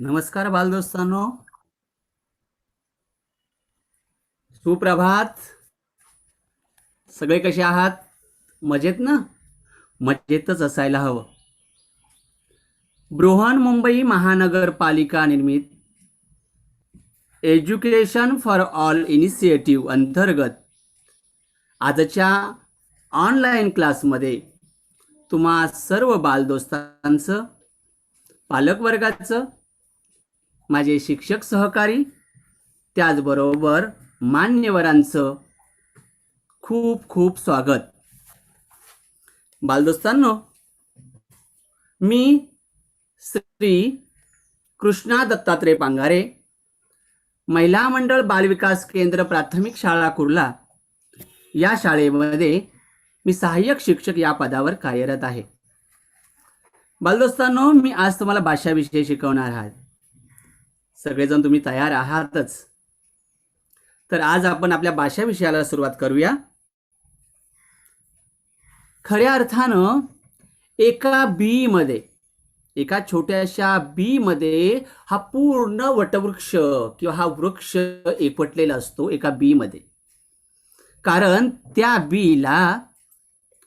नमस्कार बालदोस्तांनो. सुप्रभात. सगळे कसे आहात? मजेत ना? मजेतच असायला हवं. बृहन मुंबई महानगरपालिका निर्मित एज्युकेशन फॉर ऑल इनिशिएटिव्ह अंतर्गत आजच्या ऑनलाईन क्लासमध्ये तुम्हा सर्व बालदोस्तांचं पालकवर्गाचं माझे शिक्षक सहकारी त्याचबरोबर मान्यवरांचं खूप खूप स्वागत. बालदोस्तांनो मी श्री कृष्णा दत्तात्रय पांगारे महिला मंडळ बालविकास केंद्र प्राथमिक शाळा कुर्ला. या शाळेमध्ये मी सहाय्यक शिक्षक या पदावर कार्यरत आहे. बालदोस्तांनो मी आज तुम्हाला भाषाविषयी शिकवणार आहात सगळेजण तुम्ही तयार आहातच. तर आज आपण आपल्या भाषा विषयाला सुरुवात करूया. खऱ्या अर्थानं एका बी मध्ये एका छोट्याशा बी मध्ये हा पूर्ण वटवृक्ष किंवा हा वृक्ष एकवटलेला असतो एका बी मध्ये कारण त्या बीला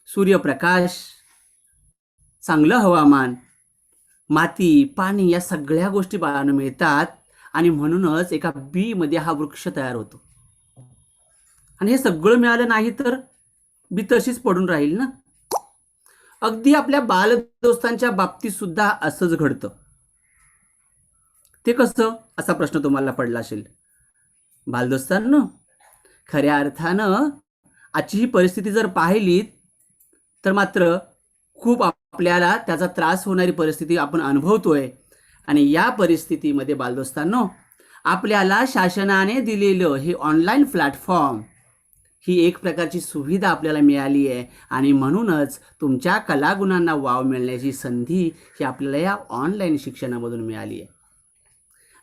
सूर्यप्रकाश चांगलं हवामान माती पाणी या सगळ्या गोष्टी बाळानं मिळतात. आणि म्हणूनच एका बी मध्ये हा वृक्ष तयार होतो. आणि हे सगळं मिळालं नाही तर बी तशीच पडून राहील ना? अगदी आपल्या बालदोस्तांच्या बाबतीत सुद्धा असंच घडतं. ते कसं? असा प्रश्न तुम्हाला पडला असेल. बालदोस्तांनो खऱ्या अर्थानं आजची ही परिस्थिती जर पाहिलीत तर मात्र खूप आपल्याला त्याचा त्रास होणारी परिस्थिती आपण अनुभवतोय. आणि या परिस्थितीमध्ये बालदोस्तांनो आपल्याला शासनाने दिलेलं हे ऑनलाईन प्लॅटफॉर्म ही एक प्रकारची सुविधा आपल्याला मिळाली आहे. आणि म्हणूनच तुमच्या कलागुणांना वाव मिळण्याची संधी ही आपल्याला या ऑनलाईन शिक्षणामधून मिळाली आहे.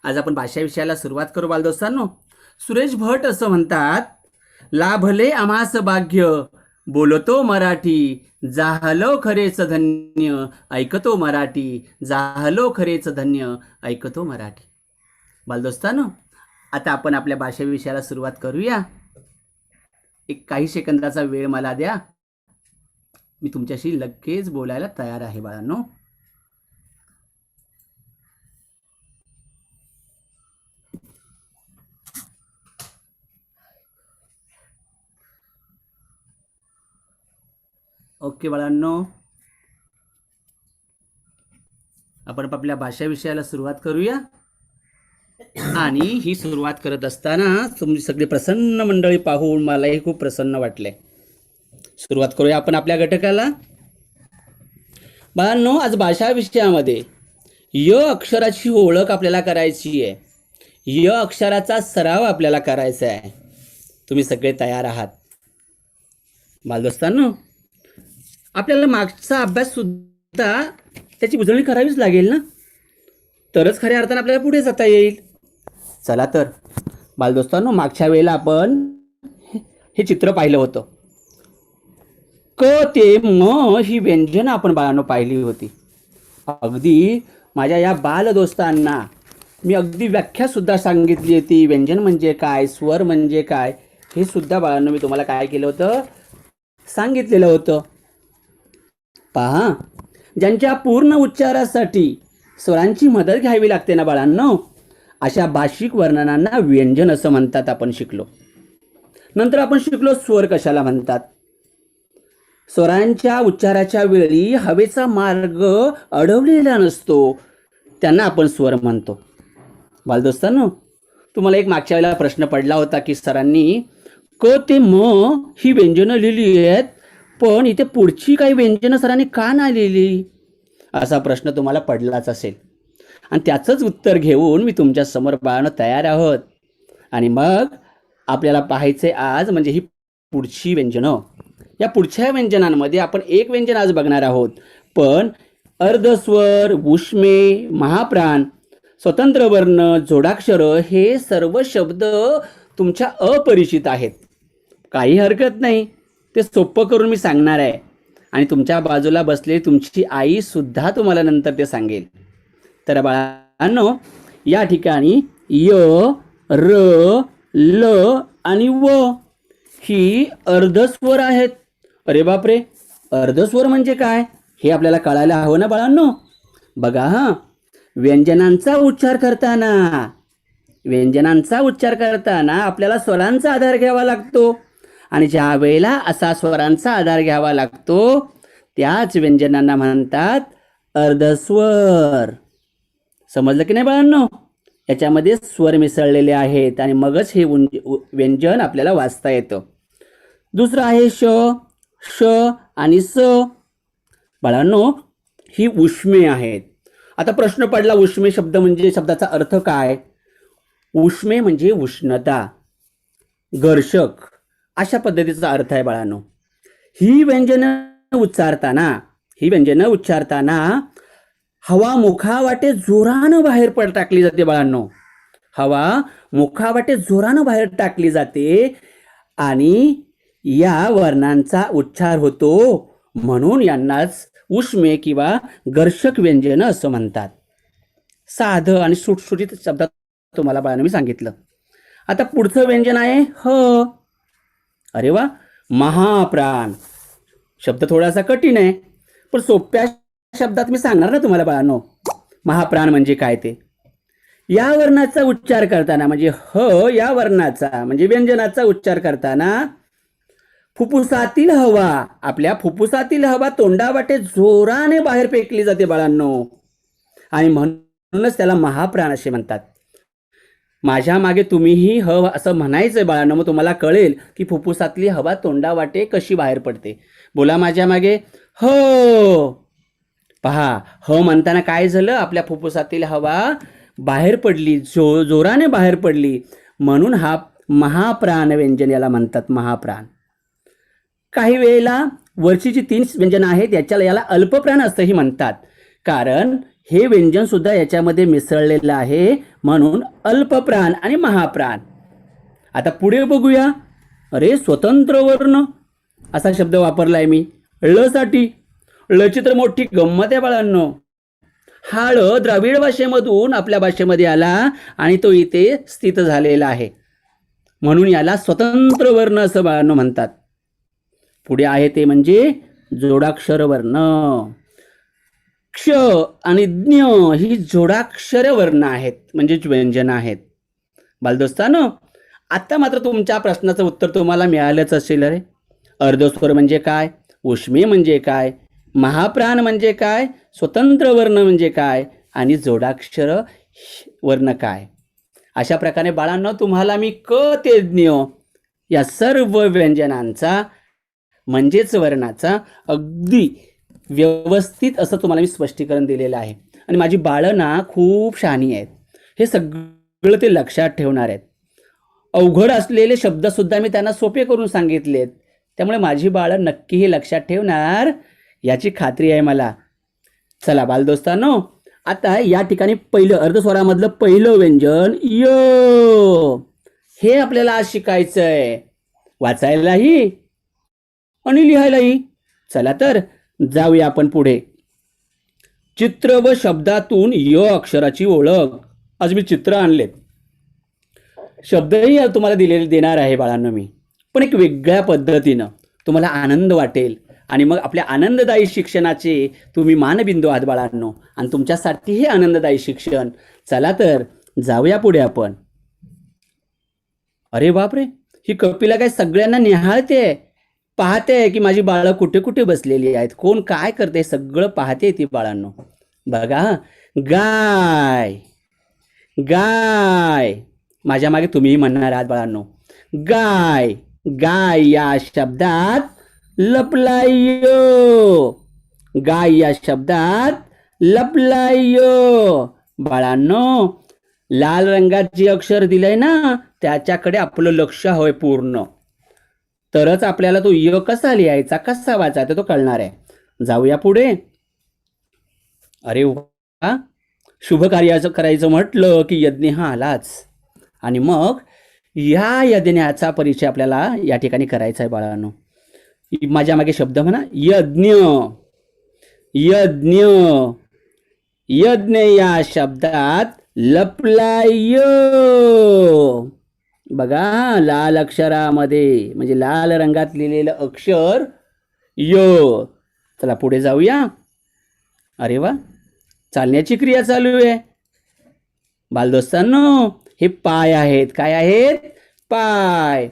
आज आपण भाषा विषयाला सुरुवात करू बालदोस्तांनो. सुरेश भट असं म्हणतात लाभले आम्हास भाग्य बोलतो मराठी जाहलो खरेच धन्य ऐकतो मराठी जाहलो खरेच धन्य ऐकतो मराठी. बालदोस्तानो आता आपण आपल्या भाषेविषयाला सुरुवात करूया. एक काही सेकंदाचा वेळ मला द्या. मी तुमच्याशी लगेच बोलायला तयार आहे बाळांनो. ओके बाळांनो. आपण आपल्या भाषा विषयाला सुरुवात करूया. आणि ही सुरुवात करत असताना तुमची सगळी प्रसन्न मंडळी पाहून मलाही खूप प्रसन्न वाटले. सुरुवात करूया आपण आपल्या घटकाला. बाळांनो आज भाषा विषयामध्ये य अक्षराची ओळख आपल्याला करायची आहे. य अक्षराचा सराव आपल्याला करायचा आहे. तुम्ही सगळे तयार आहात. बालदोस्तांनो आपल्याला मागचा अभ्यास सुद्धा त्याची उजळणी करावीच लागेल ना? तरच खऱ्या अर्थानं आपल्याला पुढे जाता येईल. चला तर. बालदोस्तांनो मागच्या वेळेला आपण हे चित्र पाहिलं होतं. क ते म ही व्यंजनं आपण बाळांनो पाहिली होती. अगदी माझ्या या बालदोस्तांना मी अगदी व्याख्यासुद्धा सांगितली होती. व्यंजन म्हणजे काय? स्वर म्हणजे काय? हे सुद्धा बाळांनो मी तुम्हाला काय केलं होतं? सांगितलेलं होतं. पहा. ज्यांच्या पूर्ण उच्चारासाठी स्वरांची मदत घ्यावी लागते ना बाळांनो? अशा भाषिक वर्णनांना व्यंजन असं म्हणतात आपण शिकलो. नंतर आपण शिकलो स्वर कशाला म्हणतात? स्वरांच्या उच्चाराच्या वेळी हवेचा मार्ग अडवलेला नसतो त्यांना आपण स्वर म्हणतो. बालदोस्तांनो तुम्हाला एक मागच्या वेळेला प्रश्न पडला होता की सरांनी क ते म ही व्यंजनं लिहिली आहेत? पण इथे पुढची काही व्यंजनं सरांनी का नाही लिहिली? असा प्रश्न तुम्हाला पडलाच असेल. आणि त्याचंच उत्तर घेऊन मी तुमच्यासमोर बाळानं तयार आहोत. आणि मग आपल्याला पाहायचे आज म्हणजे ही पुढची व्यंजनं. या पुढच्या व्यंजनांमध्ये आपण एक व्यंजन आज बघणार आहोत. पण अर्धस्वर उष्मे महाप्राण स्वतंत्र वर्ण जोडाक्षरं हे सर्व शब्द तुमच्या अपरिचित आहेत. काही हरकत नाही. ते सोपं करून मी सांगणार आहे. आणि तुमच्या बाजूला बसलेली तुमची आई सुद्धा तुम्हाला नंतर ते सांगेल. तर बाळांनो या ठिकाणी य र ल आणि व ही अर्धस्वर आहेत. अरे बापरे! अर्धस्वर म्हणजे काय? हे आपल्याला कळायला हवं ना बाळांनो? बघा हां. व्यंजनांचा उच्चार करताना. व्यंजनांचा उच्चार करताना आपल्याला स्वरांचा आधार घ्यावा लागतो. आणि ज्या वेळेला असा स्वरांचा आधार घ्यावा लागतो त्याच व्यंजनांना म्हणतात अर्धस्वर. समजलं की नाही बाळांनो? याच्यामध्ये स्वर मिसळलेले आहेत आणि मगच हे व्यंजन आपल्याला वाचता येतं. दुसरं आहे श श आणि स. बाळांनो ही उष्मे आहेत. आता प्रश्न पडला उष्मे शब्द म्हणजे शब्दाचा अर्थ काय? उष्मे म्हणजे उष्णता घर्षक. अशा पद्धतीचा अर्थ आहे बाळांनो. ही व्यंजनं उच्चारताना ही व्यंजनं उच्चारताना हवा मुखावाटे जोरानं बाहेर पड टाकली जाते बाळांनो. हवा मुखावाटे जोरानं बाहेर टाकली जाते आणि या वर्णांचा उच्चार होतो म्हणून यांनाच उष्मे किंवा घर्षक व्यंजन असं म्हणतात. साधं आणि सुटसुटीत शब्दात तुम्हाला बाळांनो मी सांगितलं. आता पुढचं व्यंजन आहे ह. अरे वा महाप्राण. शब्द थोडासा कठीण आहे पण सोप्या शब्दात मी सांगणार ना तुम्हाला बाळांनो. महाप्राण म्हणजे काय ते? या वर्णाचा उच्चार करताना म्हणजे ह या वर्णाचा म्हणजे व्यंजनाचा उच्चार करताना फुफ्फुसातील हवा आपल्या फुफ्फुसातील हवा तोंडावाटे जोराने बाहेर फेकली जाते बाळांनो. आणि म्हणूनच त्याला महाप्राण असे म्हणतात. माझ्या मागे तुम्हीही ह असं म्हणायचं आहे बाळानं मग तुम्हाला कळेल की फुफ्फुसातली हवा तोंडावाटे कशी बाहेर पडते. बोला माझ्या मागे हो! पहा ह म्हणताना काय झालं? आपल्या फुफ्फुसातील हवा बाहेर पडली जो जोराने बाहेर पडली. म्हणून हा महाप्राण व्यंजन याला म्हणतात महाप्राण. काही वेळेला वरची जी तीन व्यंजनं आहेत याच्याला याला अल्पप्राण असंही म्हणतात. कारण हे व्यंजन सुद्धा याच्यामध्ये मिसळलेलं आहे म्हणून अल्पप्राण आणि महाप्राण. आता पुढे बघूया. अरे स्वतंत्र वर्ण. असा शब्द वापरलाय मी. ळ साठी. ळची तर मोठी गंमत आहे बाळांनो. हा ळ द्राविड भाषेमधून आपल्या भाषेमध्ये आला आणि तो इथे स्थित झालेला आहे. म्हणून याला स्वतंत्र वर्ण असं बाळांनो म्हणतात. पुढे आहे ते म्हणजे जोडाक्षर वर्ण. क्ष आणि ज्ञ ही जोडाक्षर वर्ण आहेत म्हणजे व्यंजन आहेत. बालदोस्तानो आता मात्र तुमच्या प्रश्नाचं उत्तर तुम्हाला मिळालंच असेल रे अर्धस्वर म्हणजे काय? उष्मे म्हणजे काय? महाप्राण म्हणजे काय? स्वतंत्र वर्ण म्हणजे काय? आणि जोडाक्षर वर्ण काय? अशा प्रकारे बाळांनो तुम्हाला मी क ते ज्ञ या सर्व व्यंजनांचा म्हणजेच वर्णाचा अगदी व्यवस्थित असं तुम्हाला मी स्पष्टीकरण दिलेलं आहे. आणि माझी बाळं ना खूप शहाणी आहेत. हे सगळं ते लक्षात ठेवणार आहेत. अवघड असलेले शब्दसुद्धा मी त्यांना सोपे करून सांगितलेत. त्यामुळे माझी बाळं नक्की हे लक्षात ठेवणार याची खात्री आहे मला. चला बालदोस्तांनो आता या ठिकाणी पहिलं अर्धस्वरामधलं पहिलं व्यंजन य! हे आपल्याला आज शिकायचं आहे वाचायलाही आणि लिहायलाही. चला तर जाऊया आपण पुढे. चित्र व शब्दातून य अक्षराची ओळख. आज मी चित्र आणलेत. शब्दही तुम्हाला दिलेले देणार आहे बाळांनो मी. पण एक वेगळ्या पद्धतीनं तुम्हाला आनंद वाटेल. आणि मग आपल्या आनंददायी शिक्षणाचे तुम्ही मानबिंदू आहात बाळांनो. आणि तुमच्यासाठी हे आनंददायी शिक्षण. चला तर जाऊया पुढे आपण. अरे बापरे! ही कपिला काय सगळ्यांना निहाळते पाहते की माझी बाळं कुठे कुठे बसलेली आहेत? कोण काय करते सगळं पाहते ती बाळांनो. बघा गाय गाय. माझ्या मागे तुम्हीही म्हणणार आहात बाळांनो. गाय गाय या शब्दात लपलायो. गाय या शब्दात लपलायो. बाळांनो लाल रंगात जे अक्षर दिलंय ना त्याच्याकडे आपलं लक्ष हवंय पूर्ण. तरच आपल्याला तो य कसा लिहायचा कसा वाचायचा तो कळणार आहे. जाऊया पुढे. अरे वा! शुभ कार्याचं करायचं म्हटलं की यज्ञ हा आलाच. आणि मग या यज्ञाचा परिचय आपल्याला या ठिकाणी करायचा आहे बाळांनो. माझ्या मागे शब्द म्हणा. यज्ञ. यज्ञ. यज्ञ या शब्दात लपलाय य. बघा लाल अक्षरामध्ये म्हणजे लाल रंगात लिहिलेलं अक्षर य. चला पुढे जाऊया. अरे वा चालण्याची क्रिया चालू आहे. बालदोस्तांनो हे पाय आहेत. काय आहेत? पाय.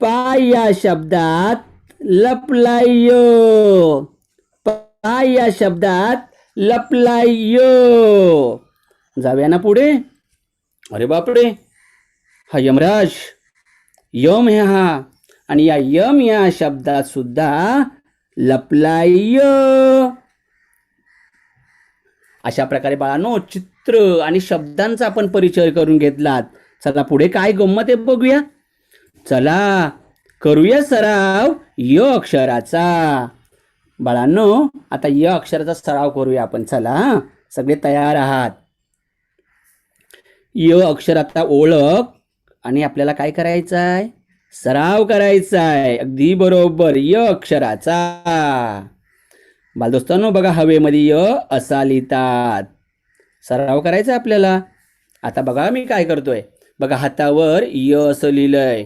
पाय या शब्दात लपलाय. पाय या शब्दात लपलाय. जाऊया ना पुढे. अरे बापरे. हा यमराज यम हे हा आणि या यम या शब्दात सुद्धा लपलाय अशा प्रकारे बाळांनो चित्र आणि शब्दांचा आपण परिचय करून घेतलात. चला पुढे काय गंमत आहे बघूया. चला करूया सराव य अक्षराचा. बाळांनो आता य अक्षराचा सराव करूया आपण. चला सगळे तयार आहात. य अक्षर आता ओळख. आणि आपल्याला काय करायचं आहे सराव करायचा आहे अगदी बरोबर. य अक्षराचा. बालदोस्तांनो बघा हवेमध्ये य असा लिहितात. सराव करायचा आहे आपल्याला. आता बघा मी काय करतोय. बघा हातावर य असं लिहिलंय.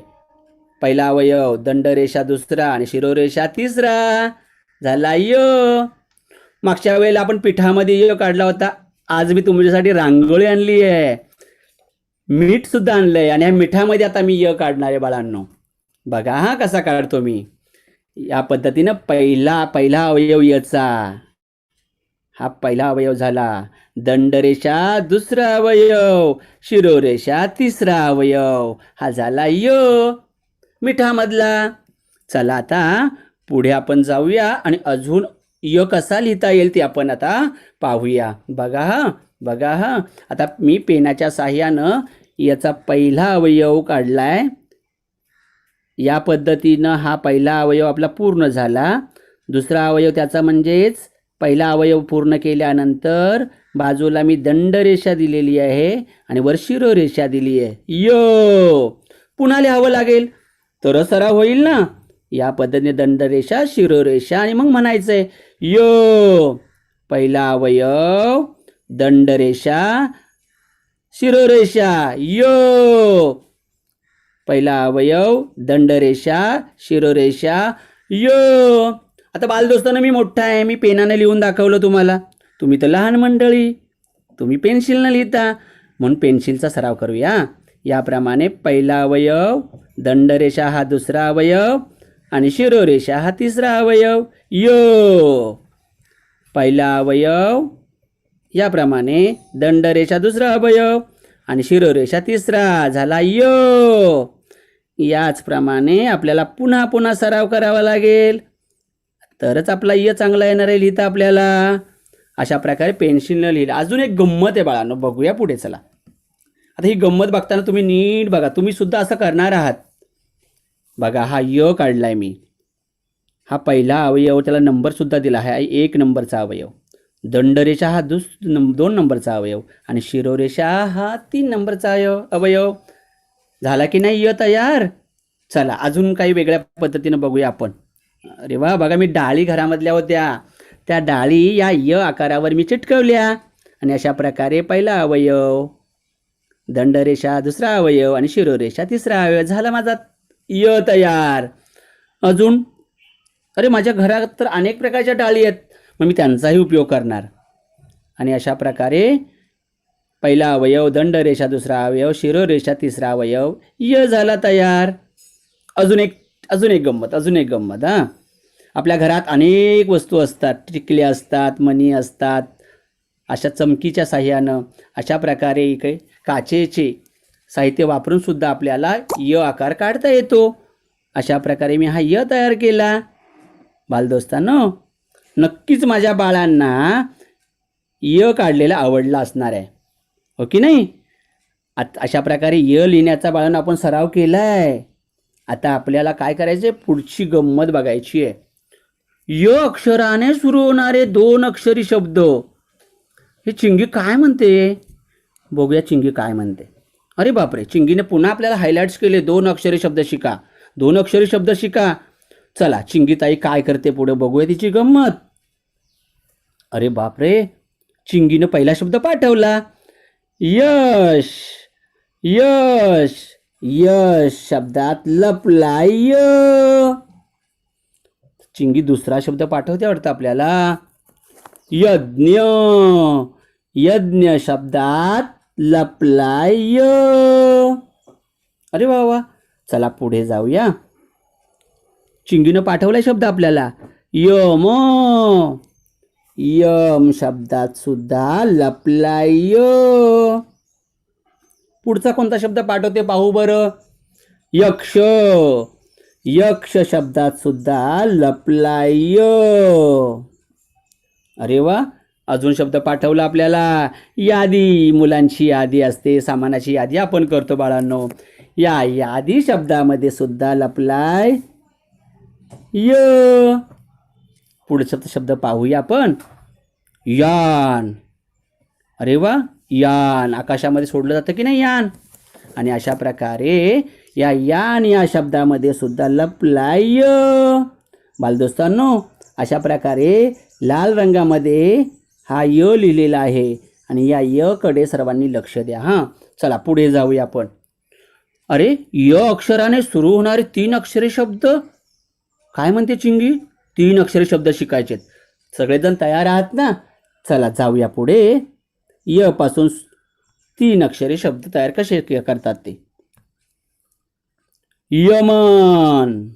पहिला अवयव दंडरेषा दुसरा आणि शिरोरेषा तिसरा. झाला य. मागच्या वेळेला आपण पिठामध्ये य काढला होता. आज मी तुमच्यासाठी रांगोळी आणली आहे. मीठ सुद्धा आणलंय आणि या मिठामध्ये आता मी य काढणार आहे बाळांनो. बघा हा कसा काढतो मी. या पद्धतीनं पहिला पहिला अवयव यचा. हा पहिला अवयव झाला. दंडरेषा दुसरा अवयव शिरोरेषा तिसरा अवयव. हा झाला य मिठामधला. चला आता पुढे आपण जाऊया आणि अजून य कसा लिहिता येईल ते आपण आता पाहूया. बघा हा. बघा हा. आता मी पेनाच्या साह्यानं याचा पहिला अवयव काढलाय. या पद्धतीनं हा पहिला अवयव आपला पूर्ण झाला. दुसरा अवयव त्याचा म्हणजेच पहिला अवयव पूर्ण केल्यानंतर बाजूला मी दंडरेषा दिलेली आहे आणि वर शिरोरेषा दिली आहे. यो! पुन्हा लिहावं लागेल. तर सराव होईल ना? या पद्धतीने दंडरेषा शिरोरेषा आणि मग म्हणायचंय. यो! पहिला अवयव दंडरेषा शिरोरेषा यो. पहिला अवयव दंडरेषा शिरोरेषा यो. आता बालदोस्तानं मी मोठा आहे मी पेनाने लिहून दाखवलं तुम्हाला. तुम्ही तर लहान मंडळी तुम्ही पेन्सिलनं लिहिता. म्हणून पेन्सिलचा सराव करूया. याप्रमाणे पहिला अवयव दंडरेषा हा दुसरा अवयव आणि शिरोरेषा हा तिसरा अवयव यो. पहिला अवयव याप्रमाणे दंडरेषा दुसरा अवयव आणि शिरोरेषा तिसरा झाला य. याचप्रमाणे आपल्याला पुन्हा पुन्हा सराव करावा लागेल. तरच आपला य चांगला येणार आहे लिहिता आपल्याला. अशा प्रकारे पेन्सिलनं लिहिलं. अजून एक गंमत आहे बाळांनो बघूया पुढे चला. आता ही गंमत बघताना तुम्ही नीट बघा तुम्ही सुद्धा असं करणार आहात. बघा हा य काढला आहे मी. हा पहिला अवयव त्याला नंबरसुद्धा दिला. आहे एक नंबरचा अवयव. दंडरेषा हा दुस दोन नंबरचा अवयव आणि शिरोरेषा हा तीन नंबरचा अवयव अवयव. झाला की नाही य तयार? चला अजून काही वेगळ्या पद्धतीनं बघूया आपण. अरे वा बघा मी डाळी घरामधल्या होत्या. त्या डाळी या य आकारावर मी चिटकवल्या. आणि अशा प्रकारे पहिला अवयव दंडरेषा दुसरा अवयव आणि शिरोरेषा तिसरा अवयव झाला माझा य तयार. अजून? अरे माझ्या घरात तर अनेक प्रकारच्या डाळी आहेत. मग मी त्यांचाही उपयोग करणार. आणि अशा प्रकारे पहिला अवयव दंडरेषा दुसरा अवयव शिरोरेषा तिसरा अवयव य झाला तयार. अजून एक अजून एक गंमत अजून एक गंमत हां. आपल्या घरात अनेक वस्तू असतात टिकल्या असतात मणी असतात अशा चमकीच्या साह्यानं अशा प्रकारे इकडे काचेचे साहित्य वापरून सुद्धा आपल्याला य आकार काढता येतो. अशा प्रकारे मी हा य तयार केला. बालदोस्तांनो नक्कीच माझ्या बाळांना य काढलेला आवडला असणार आहे. हो की नाही? आत अशा प्रकारे य लिहिण्याचा बाळांना आपण सराव केला आहे आता आपल्याला काय करायचं आहे पुढची गंमत बघायची आहे. य अक्षराने सुरू होणारे दोन अक्षरी शब्द. हे चिंगी काय म्हणते? बघूया चिंगी काय म्हणते. अरे बापरे! चिंगीने पुन्हा आपल्याला हायलाइट्स केले. दोन अक्षरी शब्द शिका. दोन अक्षरी शब्द शिका. चला चिंगीताई काय करते पुढे बघूया तिची गंमत. अरे बापरे चिंगीनं पहिला शब्द पाठवला. यश यश यश शब्दात लपलाय. य चिंगी दुसरा शब्द पाठवते वाटतं आपल्याला. यज्ञ यज्ञ शब्दात लपलाय. य अरे वा वा. चला पुढे जाऊया. चिंगीनं पाठवला शब्द आपल्याला. यम. यम शब्दात सुद्धा लपलाय य. पुढचा कोणता शब्द पाठवते पाहू बरं. यक्ष. यक्ष शब्दात सुद्धा लपलाय य. अरे वा अजून शब्द पाठवला आपल्याला. यादी मुलांची यादी असते सामानाची यादी आपण करतो बाळांनो. या यादी शब्दामध्ये सुद्धा लपलाय य. पुढचा शब्द पाहूया आपण. यान. अरे वा यान. आकाशामध्ये सोडलं जातं की नाही यान? आणि अशा प्रकारे या यान या शब्दामध्ये सुद्धा लपलाय य. बालदोस्तांनो अशा प्रकारे लाल रंगामध्ये हा य लिहिलेला आहे. आणि या य कडे सर्वांनी लक्ष द्या हां. चला पुढे जाऊया आपण. अरे य अक्षराने सुरू होणारे तीन अक्षरे शब्द काय म्हणते चिंगी? तीन अक्षरे शब्द शिकायचेत. सगळेजण तयार आहात ना? चला जाऊया पुढे. य पासून तीन अक्षरे शब्द तयार कसे करतात ते? यमन.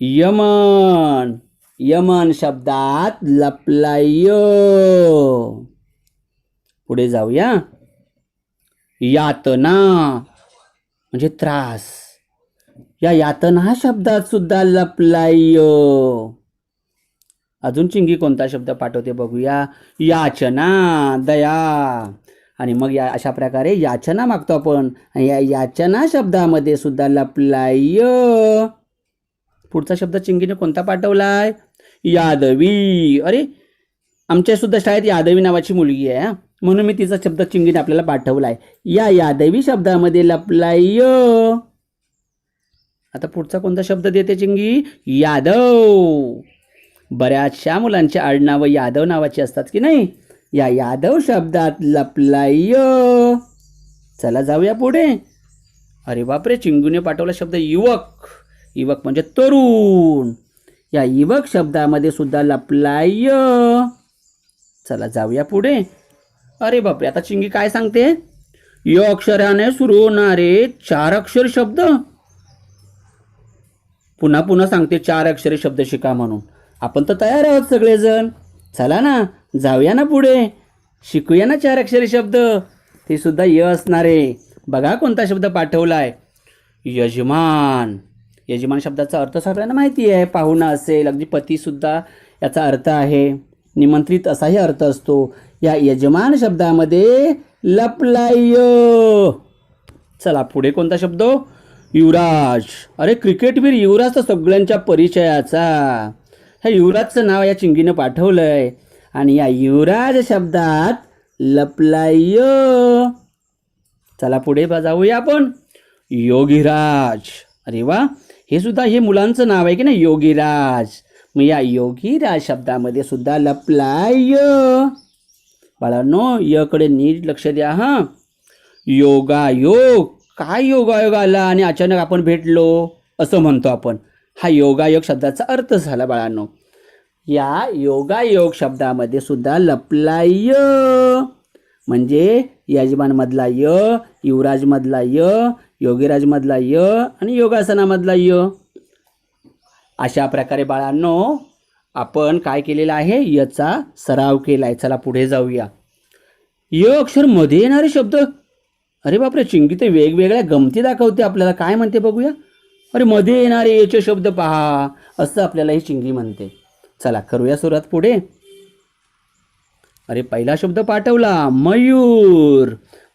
यमन. यमन शब्दात लपलाय. पुढे जाऊया. यातना. म्हणजे त्रास. या यातना शब्दात सुद्धा लपलाय. अजून चिंगी कोणता शब्द पाठवते बघूया. याचना दया. आणि मग या अशा प्रकारे याचना मागतो आपण. या याचना शब्दामध्ये सुद्धा लपलाय. पुढचा शब्द चिंगीने कोणता पाठवलाय? यादवी. अरे आमच्या सुद्धा शाळेत यादवी नावाची मुलगी आहे म्हणून मी तिचा शब्द चिंगीने आपल्याला पाठवलाय. या यादवी शब्दामध्ये लपलाय. आता पुढचा कोणता शब्द देते चिंगी? यादव. बऱ्याचशा मुलांची आडनावं यादव नावाची असतात की नाही? या यादव शब्दात लपलाय. चला जाऊया पुढे. अरे बापरे चिंगूने पाठवला शब्द युवक. युवक म्हणजे तरुण. या युवक शब्दामध्ये सुद्धा लपलाय. चला जाऊया पुढे. अरे बापरे आता चिंगी काय सांगते? य अक्षराने सुरू होणारे चार अक्षर शब्द. पुन्हा पुन्हा सांगते चार अक्षरे शब्द शिका म्हणून. आपण तर तयार आहोत सगळेजण. चला ना जाऊया ना पुढे. शिकूया ना चार अक्षरी शब्द. ते सुद्धा य असणारे. बघा कोणता शब्द पाठवला आहे यजमान. यजमान शब्दाचा अर्थ सगळ्यांना माहिती आहे. पाहुणा असेल अगदी पतीसुद्धा याचा अर्थ आहे. निमंत्रित असाही अर्थ असतो. या यजमान शब्दामध्ये लपलाय चला पुढे कोणता शब्द? युवराज. अरे क्रिकेटवीर युवराज तर सगळ्यांच्या परिचयाचा. ह्या युवराजचं नाव या चिंगीनं पाठवलंय. आणि या युवराज शब्दात लपलाय. चला पुढे जाऊया आपण. योगीराज. अरे वा हे सुद्धा हे मुलांचं नाव आहे की ना योगीराज. मग या योगीराज शब्दामध्ये सुद्धा लपलाय. बाळांनो यकडे नीट लक्ष द्या हां. योगायोग. काय योगायोग आला आणि अचानक आपण भेटलो? असं म्हणतो आपण. हा योगायोग शब्दाचा अर्थ झाला बाळांनो. या योगायोग शब्दामध्ये सुद्धा लपलाय. म्हणजे यजमानमधला य युवराजमधला य योगीराजमधला य आणि योगासनामधला य. अशा प्रकारे बाळांनो आपण काय केलेलं आहे? याचा सराव केला आहे चला पुढे जाऊया. य अक्षरमध्ये येणारे शब्द अरे बापरे चिंगी तर वेगवेगळ्या गमती दाखवते आपल्याला. काय म्हणते बघूया? अरे मध्ये येणारे याचे शब्द पहा. असं आपल्याला ही चिंगी म्हणते. चला करूया सुरुवात पुढे. अरे पहिला शब्द पाठवला मयूर.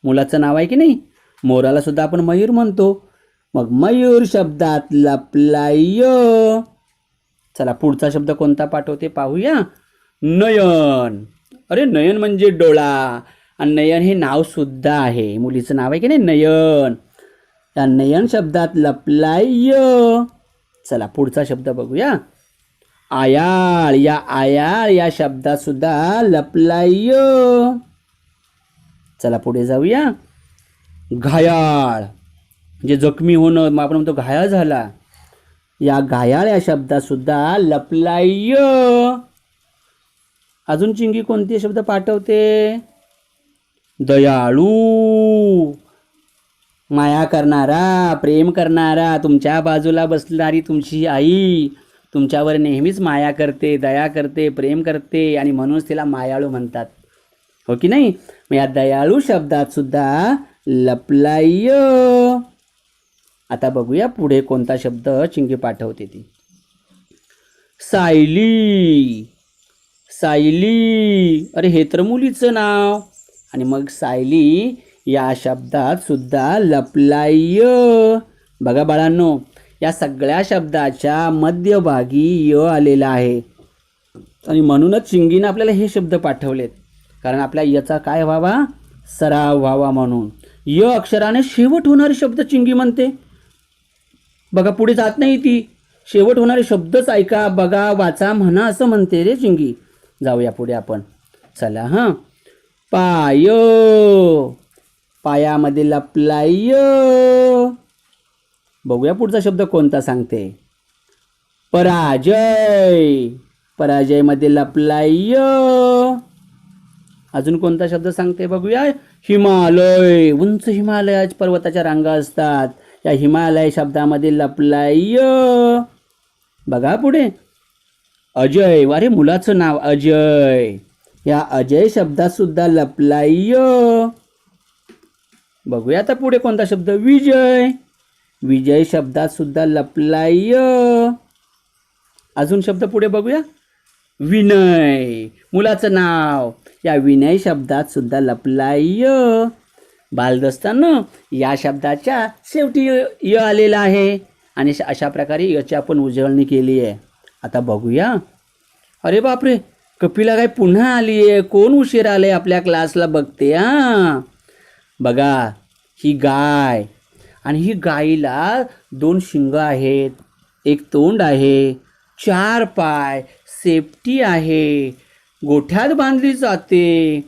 मुलाचं नाव आहे की नाही? मोराला सुद्धा आपण मयूर म्हणतो. मग मयूर शब्दात लपलाय. चला पुढचा शब्द कोणता पाठवते पाहूया? नयन. अरे नयन म्हणजे डोळा. आणि नयन हे नाव सुद्धा आहे. मुलीचं नाव आहे की नाही? नयन. या नयन शब्दात लपलाय चला पुढचा शब्द बघूया. आयाळ. या आयाळ या शब्दात सुद्धा लपलाय चला पुढे जाऊया. घायाळ. म्हणजे जखमी होणं मग आपण म्हणतो घायाळ झाला. या घायाळ या शब्दात सुद्धा लपलाय अजून चिंगी कोणते शब्द पाठवते. दयाळू. माया करणारा प्रेम करणारा तुमच्या बाजूला बसणारी तुमची आई तुमच्यावर नेहमीच माया करते दया करते प्रेम करते आणि म्हणूनच तिला मायाळू म्हणतात. हो की नाही? मग या दयाळू शब्दात सुद्धा लपलाय आता बघूया पुढे कोणता शब्द चिंगी पाठवते ती. सायली. सायली. अरे हे तर मुलीचं नाव. आणि मग सायली या शब्दात सुद्धा लपलाय. बघा बाळांनो या सगळ्या शब्दाच्या मध्यभागी य आलेला आहे. आणि म्हणूनच चिंगीनं आपल्याला हे शब्द पाठवलेत. कारण आपल्या यचा काय व्हावा? सराव व्हावा म्हणून. य अक्षराने शेवट होणारे शब्द चिंगी म्हणते. बघा पुढे जात नाही ती. शेवट होणारे शब्दच ऐका बघा वाचा म्हणा असं म्हणते रे चिंगी जाऊया पुढे आपण. चला हां. पाय. पायामध्ये लपलाय. बघूया पुढचा शब्द कोणता सांगते. पराजय. पराजयमध्ये लपलाय. अजून कोणता शब्द सांगते बघूया. हिमालय. उंच हिमालय पर्वताच्या रांगा असतात. या हिमालय शब्दामध्ये लपलाय. बघा पुढे. अजय. अरे मुलाचं नाव अजय. या अजय शब्दात सुद्धा लपलाय. बघूया आता पुढे कोणता शब्द? विजय. विजय शब्दात सुद्धा लपलाय. अजून शब्द पुढे बघूया. विनय. मुलाचं नाव. या विनय शब्दात सुद्धा लपलाय. बालदस्तानं या शब्दाच्या शेवटी य आलेला आहे. आणि अशा प्रकारे याची आपण उजळणी केली आहे. आता बघूया. अरे बापरे! कपिला काय पुन्हा आली आहे कोण उशीर आले आपल्या क्लासला बघते हा? बघा ही गाय. आणि ही गायीला दोन शिंग आहेत एक तोंड आहे चार पाय सेफ्टी आहे गोठ्यात बांधली जाते.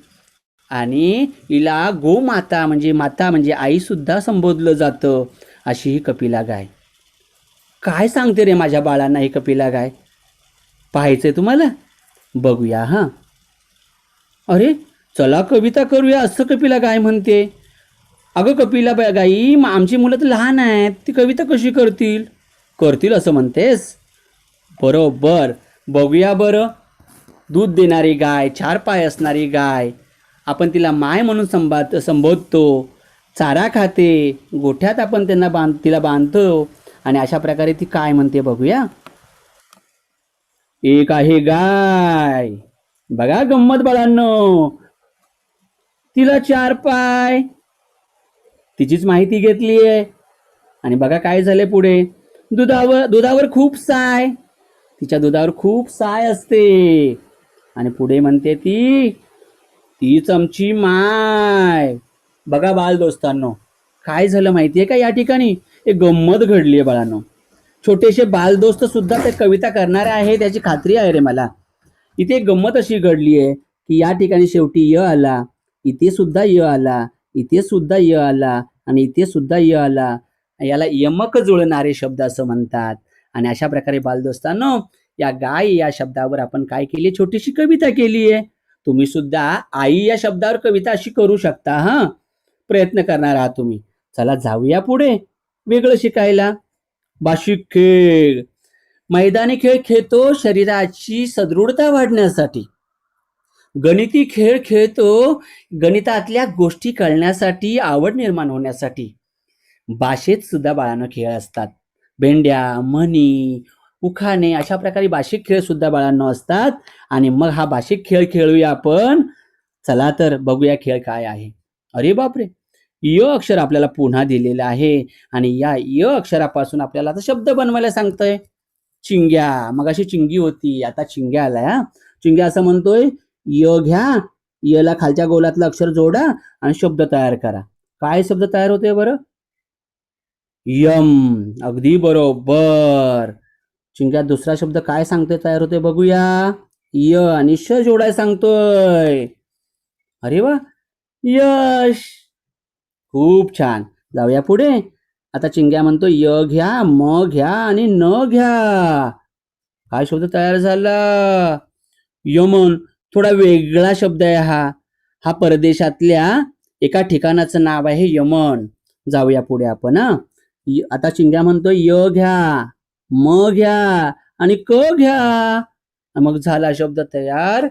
आणि हिला गोमाता म्हणजे माता म्हणजे आईसुद्धा संबोधलं जातं अशी ही कपिला गाय. काय सांगते रे माझ्या बाळांना ही कपिला गाय? पाहायचं आहे तुम्हाला? बघूया हां. अरे चला कविता करूया असं कपिला गाय म्हणते. अगं कपिला बा- गाई मग आमची मुलं तर लहान आहेत ती कविता कशी करतील? करतील असं म्हणतेस? बरोबर बघूया बरं. दूध देणारी गाय चार पाय असणारी गाय आपण तिला माय म्हणून संबाद संबोधतो. चारा खाते गोठ्यात आपण त्यांना बांध तिला बांधतो. आणि अशा प्रकारे ती काय म्हणते बघूया? एक आहे गाय. बघा गंमत बाळांनो. तिला चार पाय. तिचीच माहिती घेतली आहे आणि बघा काय झाले पुढे. दुधावर दुधावर खूप साय. तिच्या दुधावर खूप साय असते. आणि पुढे म्हणते ती तीच आमची माय. बघा बाल दोस्तांनो काय झालं माहितीये का या ठिकाणी? एक गंमत घडली आहे बाळांनो. छोटेसे बालदोस्त सुद्धा ते कविता करणारे आहेत त्याची खात्री आहे रे मला. इथे गंमत अशी घडली आहे की या ठिकाणी शेवटी य आला इथे सुद्धा य आला इथे सुद्धा य आला आणि इथे सुद्धा य आला. याला यमक जुळणारे शब्द असं म्हणतात. आणि अशा प्रकारे बालदोस्तांनो या गाय या शब्दावर आपण काय केली छोटीशी कविता केली आहे. तुम्ही सुद्धा आई या शब्दावर कविता अशी करू शकता हा? प्रयत्न करणार आहात तुम्ही. चला जाऊया पुढे वेगळं शिकायला. भाषिक खेळ. मैदानी खेळ खेळतो शरीराची सदृढता वाढण्यासाठी. गणिती खेळ खेळतो गणितातल्या गोष्टी कळण्यासाठी आवड निर्माण होण्यासाठी. भाषेत सुद्धा बाळानं खेळ असतात. भेंड्या म्हणी उखाणे अशा प्रकारे भाषिक खेळ सुद्धा बाळांनो असतात. आणि मग हा भाषिक खेळ खेळूया आपण. चला तर बघूया खेळ काय आहे. अरे बापरे! य अक्षर आपल्याला पुन्हा दिलेलं आहे. आणि या य अक्षरापासून आपल्याला आता शब्द बनवायला सांगतोय. चिंग्या. मग अशी चिंगी होती आता चिंग्या आलाय हा. चिंग्या असं म्हणतोय य घ्या यला खालच्या गोलातलं अक्षर जोडा आणि शब्द तयार करा. काय शब्द तयार होते बरं? यम. अगदी बरोबर. चिंग्या दुसरा शब्द काय सांगतोय तयार होते बघूया. य आणि श जोडाय सांगतोय. अरे वा. यश. खूप छान. जाऊया पुढे. आता चिंग्या म्हणतो य घ्या म घ्या आणि न घ्या. काय शब्द तयार झाला? यमन थोडा वेगळा शब्द आहे हा. हा परदेशातल्या एका ठिकाणाचं नाव आहे यमन. जाऊया पुढे आपण आता चिंग्या म्हणतो य घ्या म घ्या आणि क घ्या. मग झाला शब्द तयार.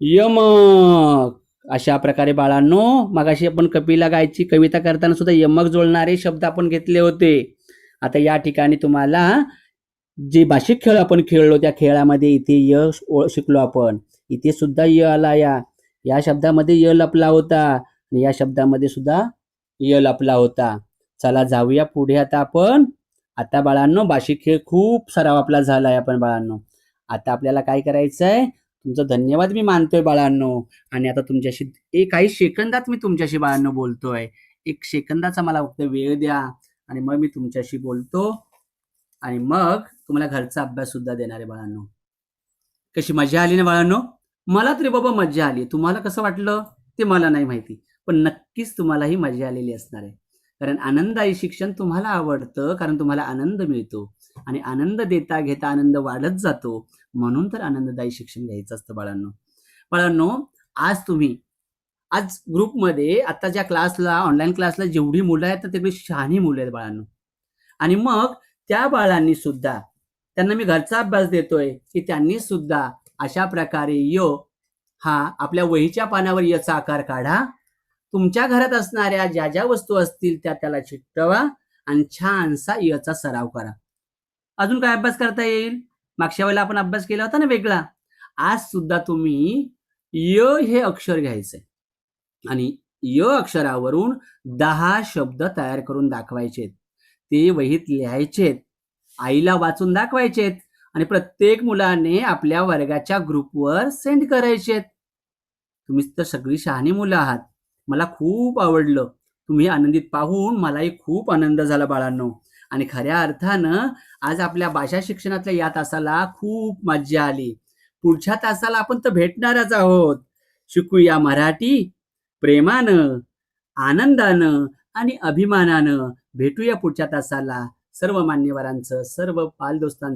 यमक. अशा प्रकारे बाळांनो मगाशी आपण कपिला गायची कविता करताना सुद्धा यमक जोडणारे शब्द आपण घेतले होते. आता या ठिकाणी तुम्हाला जे भाषिक खेळ आपण खेळलो त्या खेळामध्ये इथे य शिकलो आपण. इथे सुद्धा य आला या. या शब्दामध्ये य लपला होता आणि या शब्दामध्ये सुद्धा य लपला होता. चला जाऊया पुढे आता आपण. आता बाळांनो भाषिक खेळ खूप सराव आपला झाला आहे आपण बाळांनो. आता आपल्याला काय करायचं आहे तुमचा धन्यवाद मी मानतोय बाळांनो. आणि आता तुमच्याशी एक काही सेकंदात मी तुमच्याशी बाळांनो बोलतोय. एक सेकंदाचा मला फक्त वेळ द्या आणि मग मी तुमच्याशी बोलतो. आणि मग तुम्हाला घरचा अभ्यास सुद्धा देणार आहे बाळांनो. कशी मजा आली ना बाळांनो? मला तरी बाबा मजा आली. तुम्हाला कसं वाटलं? ते मला नाही माहिती. पण नक्कीच तुम्हालाही मजा आलेली असणार आहे. कारण आनंददायी शिक्षण तुम्हाला आवडतं कारण तुम्हाला आनंद मिळतो. आणि आनंद देता घेता आनंद वाढत जातो. म्हणून तर आनंददायी शिक्षण घ्यायचं असतं बाळांनो. बाळांनो आज तुम्ही आज ग्रुपमध्ये आता ज्या क्लासला ऑनलाईन क्लासला जेवढी मुलं आहेत तर तेवढी शहाणी मुलं आहेत बाळांनो. आणि मग त्या बाळांनी सुद्धा त्यांना मी घरचा अभ्यास देतोय की त्यांनी सुद्धा अशा प्रकारे य हा आपल्या वहीच्या पानावर याचा आकार काढा. तुमच्या घरात असणाऱ्या ज्या ज्या वस्तू असतील त्या त्याला चिकटवा आणि छानसा याचा सराव करा. अजून काय अभ्यास करता येईल? मागच्या वेळेला आपण अभ्यास केला होता ना वेगळा. आज सुद्धा तुम्ही य हे अक्षर घ्यायचंय. आणि य अक्षरावरून दहा शब्द तयार करून दाखवायचेत. ते वहीत लिहायचेत. आईला वाचून दाखवायचेत. आणि प्रत्येक मुलाने आपल्या वर्गाच्या ग्रुपवर सेंड करायचेत. तुम्ही तर सगळी शहाणी मुलं आहात. मला खूप आवडलं. तुम्ही आनंदित पाहून मलाही खूप आनंद झाला बाळांनो. आणि खऱ्या अर्थानं आज आपल्या भाषा शिक्षणातल्या या तासाला खूप मज्जा आली. पुढच्या तासाला आपण तर भेटणारच आहोत. शिकूया मराठी प्रेमानं आनंदानं आणि अभिमानानं. भेटूया पुढच्या तासाला. सर्व मान्यवरांचं सर्व बालदोस्तांचं